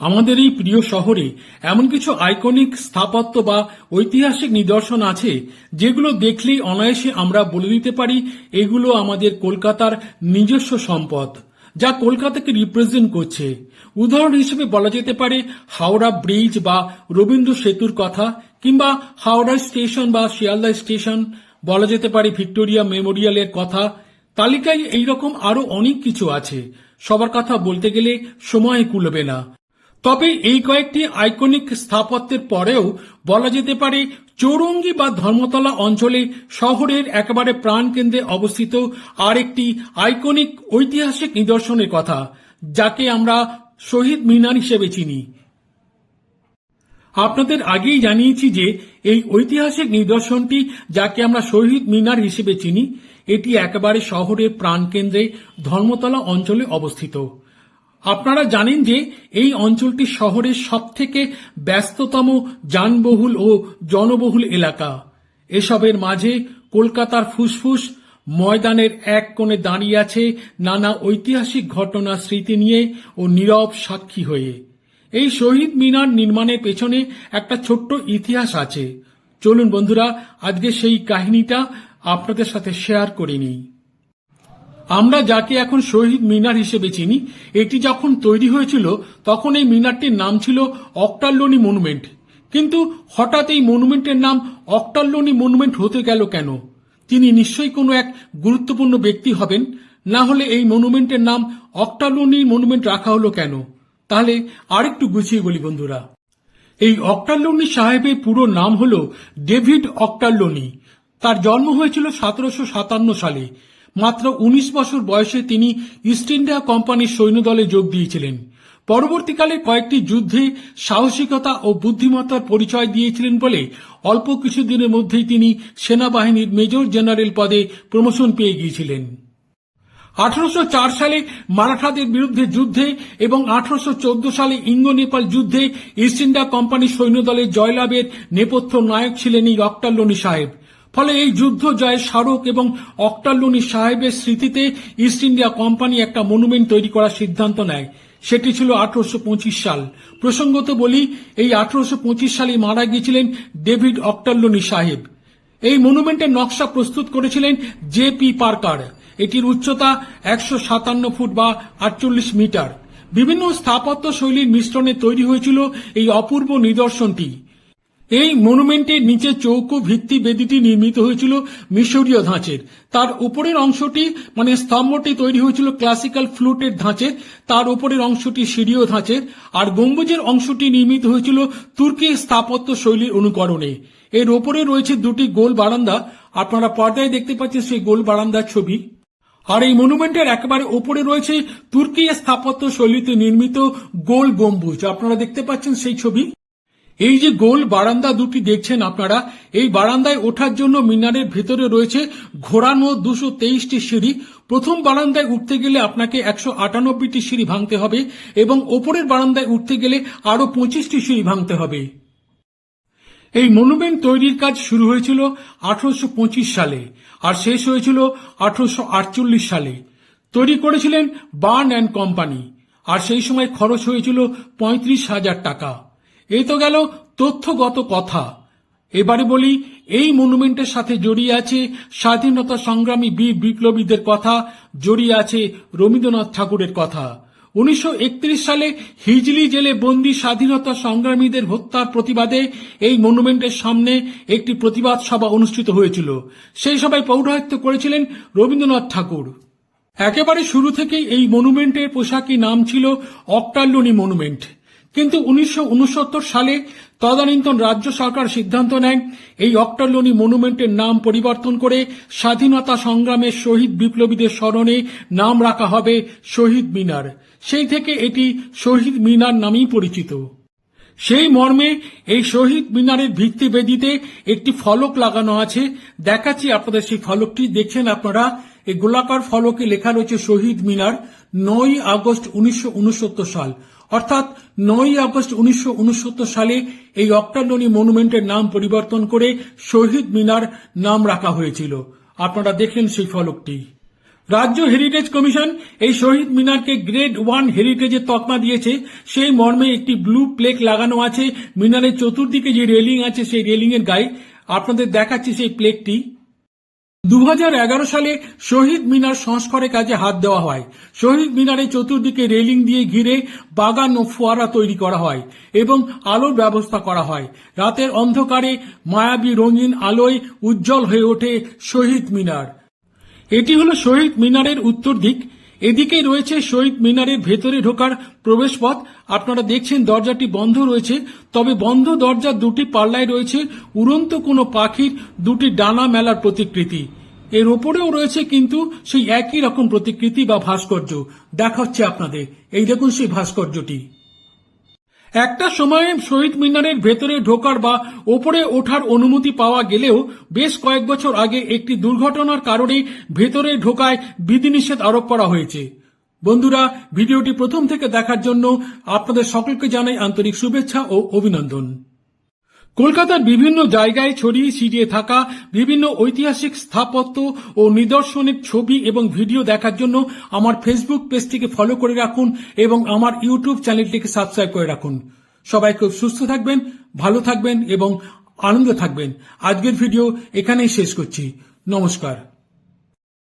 আমাদের এই প্রিয় শহরে এমন কিছু আইকনিক স্থাপত্য বা ঐতিহাসিক নিদর্শন আছে, যেগুলো দেখলেই অনায়াসে আমরা বলে দিতে পারি এগুলো আমাদের কলকাতার নিজস্ব সম্পদ, যা কলকাতাকে রিপ্রেজেন্ট করছে। উদাহরণ হিসেবে বলা যেতে পারে হাওড়া ব্রিজ বা রবীন্দ্র সেতুর কথা, কিংবা হাওড়া স্টেশন বা শিয়ালদা স্টেশন বলা যেতে পারে ভিক্টোরিয়া মেমোরিয়ালের কথা। তালিকায় এইরকম আরও অনেক কিছু আছে। সবার কথা বলতে গেলে সময় কুলবে না। তবে এই কয়েকটি আইকনিক স্থাপত্যের পরেও বলা যেতে পারে চৌরঙ্গি বা ধর্মতলা অঞ্চলে শহরের একেবারে প্রাণকেন্দ্রে অবস্থিত আর একটি আইকনিক ঐতিহাসিক নিদর্শনের কথা, যাকে আমরা শহীদ মিনার হিসেবে চিনি। আপনাদের আগেই জানিয়েছি যে এই ঐতিহাসিক নিদর্শনটি, যাকে আমরা শহীদ মিনার হিসেবে চিনি, এটি একেবারে শহরের প্রাণকেন্দ্রে ধর্মতলা অঞ্চলে অবস্থিত। আপনারা জানেন যে এই অঞ্চলটি শহরের সবথেকে ব্যস্ততম যানবহুল ও জনবহুল এলাকা। এসবের মাঝে কলকাতার ফুসফুস, ময়দানের এক কোণে দাঁড়িয়ে আছে নানা ঐতিহাসিক ঘটনা স্মৃতি নিয়ে ও নীরব সাক্ষী হয়ে। এই শহীদ মিনার নির্মাণের পেছনে একটা ছোট্ট ইতিহাস আছে। চলুন বন্ধুরা আজকে সেই কাহিনীটা আপনাদের সাথে শেয়ার করে নিই। আমরা যাকে এখন শহীদ মিনার হিসেবে চিনি, এটি যখন তৈরি হয়েছিল, তখন এই মিনারটির নাম ছিল অক্টাল্লোনি মনুমেন্ট। কিন্তু হঠাৎ এই মনুমেন্টের নাম অক্টাল্লোনি মনুমেন্ট হতে গেল কেন? তিনি নিশ্চয়ই কোনো এক গুরুত্বপূর্ণ ব্যক্তি হবেন, না হলে এই মনুমেন্টের নাম অক্টাল্লোনি মনুমেন্ট রাখা হলো কেন? তাহলে আরেকটু গুছিয়ে বলি বন্ধুরা। এই অক্টাল্লোনি সাহেবের পুরো নাম হল ডেভিড অক্টাল্লোনি। তার জন্ম হয়েছিল সতেরোশো সাতান্ন সালে। মাত্র ১৯ বছর বয়সে তিনি ইস্ট ইন্ডিয়া কোম্পানির সৈন্যদলে যোগ দিয়েছিলেন। পরবর্তীকালে কয়েকটি যুদ্ধে সাহসিকতা ও বুদ্ধিমত্তার পরিচয় দিয়েছিলেন বলে অল্প কিছুদিনের মধ্যেই তিনি সেনাবাহিনীর মেজর জেনারেল পদে প্রমোশন পেয়ে গিয়েছিলেন। আঠারোশ চার সালে মারাঠাদের বিরুদ্ধে যুদ্ধে এবং আঠারোশো চৌদ্দ সালে ইঙ্গ নেপাল যুদ্ধে ইস্ট ইন্ডিয়া কোম্পানির সৈন্যদলের জয়লাভের নেপথ্য নায়ক ছিলেন এই অক্টাল্লোনি সাহেব। ফলে এই যুদ্ধ জয়ের স্মারক এবং অক্টাল্লোনি সাহেবের স্মৃতিতে ইস্ট ইন্ডিয়া কোম্পানি একটা মনুমেন্ট তৈরি করার সিদ্ধান্ত নেয়। সেটি ছিল আঠারোশো পঁচিশ সাল। প্রসঙ্গত বলি, এই আঠারোশো সালে মারা গিয়েছিলেন ডেভিড অক্টাল্লোনি সাহেব। এই মনুমেন্টের নকশা প্রস্তুত করেছিলেন জে পি পার্কার। এটির উচ্চতা একশো সাতান্ন ফুট বা আটচল্লিশ মিটার। বিভিন্ন স্থাপত্য শৈলীর মিশ্রণে তৈরি হয়েছিল এই অপূর্ব নিদর্শনটি। এই মনুমেন্টের নিচে চৌকো ভিত্তি বেদিটি নির্মিত হয়েছিল মিশরীয় ধাঁচের। তার উপরের অংশটি মানে স্তম্ভটি তৈরি হয়েছিল ক্লাসিক্যাল ফ্লুটের ধাঁচের তার উপরের অংশটি সিঁড়িও ধাঁচের। আর গম্বুজের অংশটি নির্মিত হয়েছিল তুর্কি স্থাপত্য শৈলীর অনুকরণে। এর ওপরে রয়েছে দুটি গোল বারান্দা। আপনারা পর্দায় দেখতে পাচ্ছেন সেই গোল বারান্দার ছবি। আর এই মনুমেন্টের একেবারে ওপরে রয়েছে তুর্কি স্থাপত্য শৈলীতে নির্মিত গোল গম্বুজ। আপনারা দেখতে পাচ্ছেন সেই ছবি। এই যে গোল বারান্দা দুটি দেখছেন আপনারা, এই বারান্দায় ওঠার জন্য মিনারের ভেতরে রয়েছে ঘোরানো দুশো তেইশটি সিঁড়ি। প্রথম বারান্দায় উঠতে গেলে আপনাকে একশো আটানব্বইটি সিঁড়ি ভাঙতে হবে এবং ওপরের বারান্দায় উঠতে গেলে আরও পঁচিশটি সিঁড়ি ভাঙতে হবে। এই মনুমেন্ট তৈরির কাজ শুরু হয়েছিল আঠারোশো পঁচিশ সালে আর শেষ হয়েছিল আঠারোশো আটচল্লিশ সালে। তৈরি করেছিলেন বার্ন অ্যান্ড কোম্পানি, আর সেই সময় খরচ হয়েছিল পঁয়ত্রিশ হাজার টাকা। এই তো গেল তথ্যগত কথা। এবারে বলি, এই মনুমেন্টের সাথে জড়িয়ে আছে স্বাধীনতা সংগ্রামী বীর বিপ্লবীদের কথা, জড়িয়ে আছে রবীন্দ্রনাথ ঠাকুরের কথা। উনিশশো একত্রিশ সালে হিজলি জেলে বন্দী স্বাধীনতা সংগ্রামীদের হত্যার প্রতিবাদে এই মনুমেন্টের সামনে একটি প্রতিবাদ সভা অনুষ্ঠিত হয়েছিল। সেই সভায় পৌরোহিত্য করেছিলেন রবীন্দ্রনাথ ঠাকুর। একেবারে শুরু থেকেই এই মনুমেন্টের পোশাকি নাম ছিল অক্টাল্লোনি মনুমেন্ট। কিন্তু উনিশশো উনসত্তর সালে তদানীন্তন রাজ্য সরকার সিদ্ধান্ত নেয়, এই অক্টাল্লোনি মনুমেন্টের নাম পরিবর্তন করে স্বাধীনতা সংগ্রামের শহীদ বিপ্লবীদের স্মরণে নাম রাখা হবে শহীদ মিনার। সেই থেকে এটি শহীদ মিনার নামেই পরিচিত। সেই মর্মে এই শহীদ মিনারের ভিত্তি বেদিতে একটি ফলক লাগানো আছে। দেখাচ্ছি আপনাদের সেই ফলকটি। দেখছেন আপনারা, এই গোলাকার ফলকে লেখা রয়েছে শহীদ মিনার নয় আগস্ট উনিশশো উনসত্তর সাল। অর্থাৎ নয় আগস্ট উনিশশো উনসত্তর সালে এই অক্টাল্লোনি মনুমেন্টের নাম পরিবর্তন করে শহীদ মিনার নাম রাখা হয়েছিল। আপনারা দেখলেন সেই ফলকটি। রাজ্য হেরিটেজ কমিশন এই শহীদ মিনারকে গ্রেড ওয়ান হেরিটেজের তকমা দিয়েছে। সেই মর্মে একটি ব্লু প্লেক লাগানো আছে। মিনারের চতুর্দিকে যে রেলিং আছে, সেই রেলিং এর গায়ে। আপনাদের দেখাচ্ছি সেই প্লেকটি দু হাজার এগারো সালে শহীদ মিনার সংস্কারের কাজে হাত দেওয়া হয়। শহীদ মিনারের চতুর্দিকে রেলিং দিয়ে ঘিরে বাগান ও ফোয়ারা তৈরি করা হয় এবং আলোর ব্যবস্থা করা হয়। রাতের অন্ধকারে মায়াবী রঙিন আলোয় উজ্জ্বল হয়ে ওঠে শহীদ মিনার। এটি হলো শহীদ মিনারের উত্তর দিক। এদিকে রয়েছে শহীদ মিনারের ভেতরে ঢোকার প্রবেশপথ। আপনারা দেখছেন দরজাটি বন্ধ রয়েছে, তবে বন্ধ দরজার দুটি পাল্লায় রয়েছে উড়ন্ত কোনো পাখির দুটি ডানা মেলার প্রতিকৃতি। এর ওপরেও রয়েছে কিন্তু সেই একই রকম প্রতিকৃতি বা ভাস্কর্য। দেখা হচ্ছে আপনাদের। এই দেখুন সেই ভাস্কর্যটি। একটা সময়ে শহীদ মিনারের ভেতরে ঢোকার বা ওপরে ওঠার অনুমতি পাওয়া গেলেও বেশ কয়েক বছর আগে একটি দুর্ঘটনার কারণে ভেতরে ঢোকায় বিধিনিষেধ আরোপ করা হয়েছে। বন্ধুরা, ভিডিওটি প্রথম থেকে দেখার জন্য আপনাদের সকলকে জানাই আন্তরিক শুভেচ্ছা ও অভিনন্দন। কলকাতার বিভিন্ন জায়গায় ছড়িয়ে ছিটিয়ে থাকা বিভিন্ন ঐতিহাসিক স্থাপত্য ও নিদর্শনের ছবি এবং ভিডিও দেখার জন্য আমার ফেসবুক পেজটিকে ফলো করে রাখুন এবং আমার ইউটিউব চ্যানেলটিকে সাবস্ক্রাইব করে রাখুন। সবাই খুব সুস্থ থাকবেন, ভালো থাকবেন এবং আনন্দ থাকবেন। আজকের ভিডিও এখানেই শেষ করছি। নমস্কার।